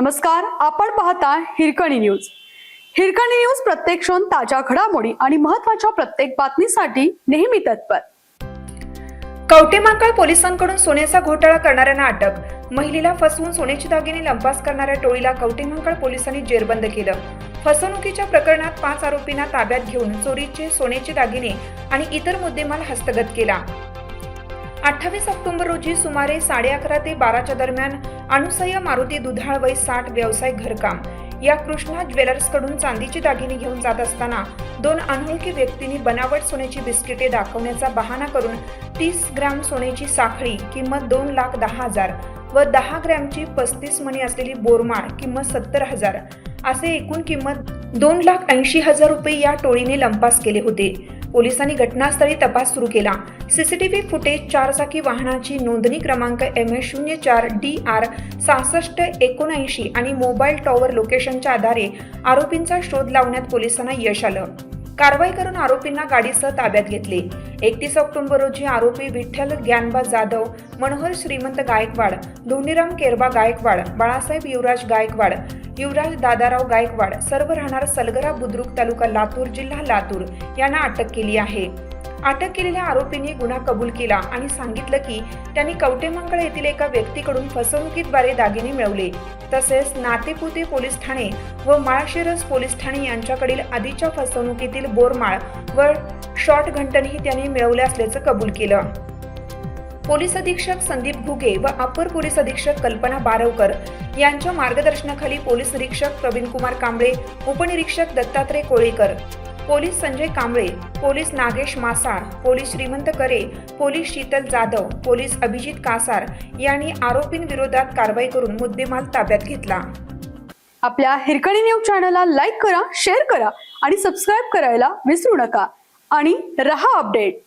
नमस्कार आपण पाहता हिरकणी न्यूज. हिरकणी न्यूज प्रत्येक क्षण ताज्या घडामोडी आणि महत्त्वाच्या प्रत्येक बातमीसाठी नेहमी तत्पर. कवटेमांकाळ पोलिसांकडून सोन्याचा घोटाळा करणाऱ्यांना अटक. महिलेला फसवून सोन्याचे दागिने लंपास करणाऱ्या टोळीला कवटेमांकळ पोलिसांनी जेरबंद केलं. फसवणुकीच्या प्रकरणात पाच आरोपींना ताब्यात घेऊन चोरीचे सोन्याचे दागिने आणि इतर मुद्देमाल हस्तगत केला. अठ्ठावीस ऑक्टोबर रोजी सुमारे साडे अकरा ते बाराच्या दरम्यान अनुसया मारुती दुधाळ वय साठ व्यवसाय घरकाम या कृष्णा ज्वेलर्सकडून चांदीची दागिने घेऊन जात असताना दोन अनोळखी व्यक्तींनी बनावट सोन्याची बिस्किटे दाखवण्याचा बहाणा करून तीस ग्रॅम सोन्याची साखळी किंमत दोन लाख दहा हजार व दहा ग्रॅमची पस्तीस मणी असलेली बोरमाळ किंमत सत्तर हजार असे एकूण किंमत दोन लाख ऐंशी हजार रुपये या टोळीने लंपास केले होते. पोलिसांनी घटनास्थळी तपास सुरू केला. सीसीटीव्ही फुटेज चारचाकी वाहनाची नोंदणी क्रमांक एम एस शून्य चार डी आर सहासष्ट एकोणऐंशी आणि मोबाईल टॉवर लोकेशनच्या आधारे आरोपींचा शोध लावण्यात पोलिसांना यश आलं. कारवाई करून आरोपींना गाडीसह ताब्यात घेतले. एकतीस ऑक्टोबर रोजी आरोपी विठ्ठल ज्ञानबा जाधव मनोहर श्रीमंत गायकवाड धोंडीराम केरबा गायकवाड बाळासाहेब युवराज गायकवाड युवराज दादाराव गायकवाड सर्व राहणार सलगरा बुद्रुक तालुका लातूर जिल्हा लातूर यांना अटक केली आहे. अटक केलेल्या आरोपींनी गुन्हा कबूल केला आणि सांगितलं की त्यांनी कवटेमंगळ येथील एका व्यक्तीकडून फसवणुकीद्वारे दागिने मिळवले. तसेच नातेपुते पोलीस ठाणे व माळशिरस पोलीस ठाणे यांच्याकडील आधीच्या फसवणुकीतील बोरमाळ व शॉर्ट घंटनही त्यांनी मिळवले असल्याचं कबूल केलं. पोलीस अधीक्षक संदीप घुगे व अपर पोलीस अधीक्षक कल्पना बारवकर यांच्या मार्गदर्शनाखाली पोलीस निरीक्षक प्रवीण कुमार कांबळे उपनिरीक्षक Dattatray Kolekar police Sanjay Kamble police Nagesh Masal police Shrimant Kare police Sheetal Jadhav police Abhijit Kasar यांनी आरोपींविरोधात कारवाई करून मुद्देमाल ताब्यात घेतला. आपल्या हिरकणी न्यूज चॅनलला लाईक करा शेअर करा आणि सबस्क्राईब करायला विसरू नका. आणि रहा अपडेट.